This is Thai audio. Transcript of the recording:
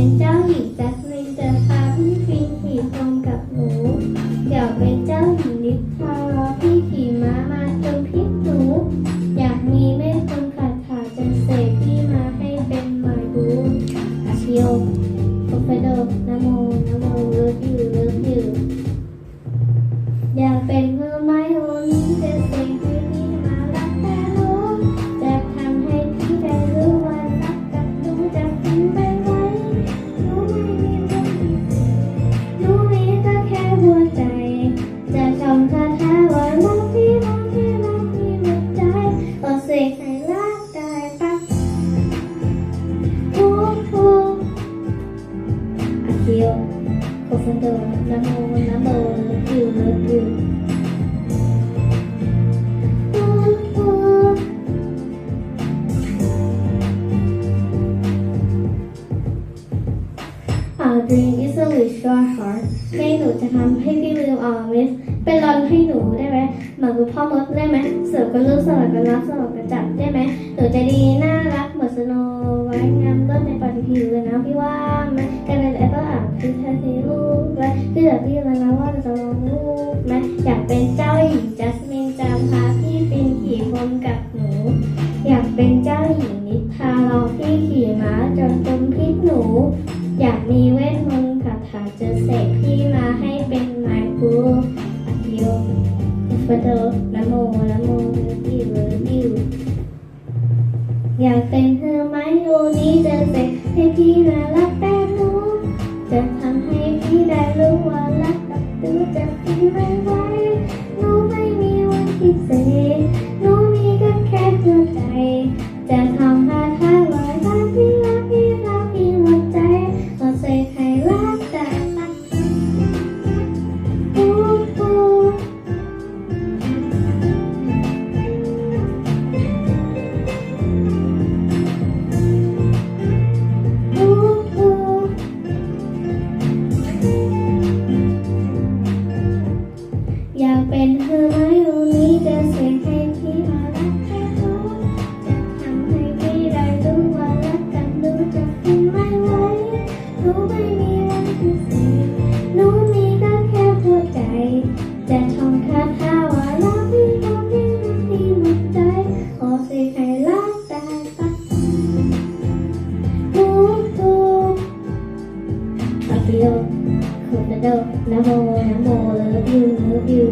เป็นเจ้าหญิงจัสมินจะพาพี่ฟินขี่ตรงกับหนู เดี๋ยวเป็นเจ้าหญิงนิทารา โคฟันโดนะโมนะโมเลิฟยูเลิฟยูฮู้ฮู้ Our dream is a wish your heart ให้หนูจะทำให้พี่ลืม our wish เป็นรอนให้หนูได้ไหมเหมือนคุณพ่อมดได้ไหมเสือกับลูกสลับกันรับสลับกันจับได้ไหมหนูจะดีน่ารักเหมือนสโนไว้งามต้นในปฏิทินเลยนะพี่ว่าไหมกันเป็นแอปเปิลอะคือแค่สีลูก ว้พี่แบบพี่แล้วนะว่าจะลองลูกไหมอยากเป็นเจ้าหญิงจัสมินจะพาพี่ฟินขี่พรมกับหนู อยากเป็นเจ้าหญิงนิทราเราพี่ขี่ม้าจนเป็นพิษหนู อยากมีเวทมนต์คาถาจะเสกพี่มาให้เป็นไม้กูอาคิโอฟโดนะโมนะโมเลิฟยูเลิฟยูอยากเป็นเธอไหมโอนี้จะเสกให้พี่น่ารักแต่หนูจะทำให้ ที่ได้รู้ว่ารักกับตูจะเป็นไม่ไหวหนูไม่มีวันพิเศษ พิเศษหนูมีก็แค่หัวใจ จะท่องคาถาว่ารักพี่รักพี่รักพี่หมดใจขอเสกให้รักได้ปะฮู้ฮู้อาคิโอคุปะโดนะโมนะโม love you love you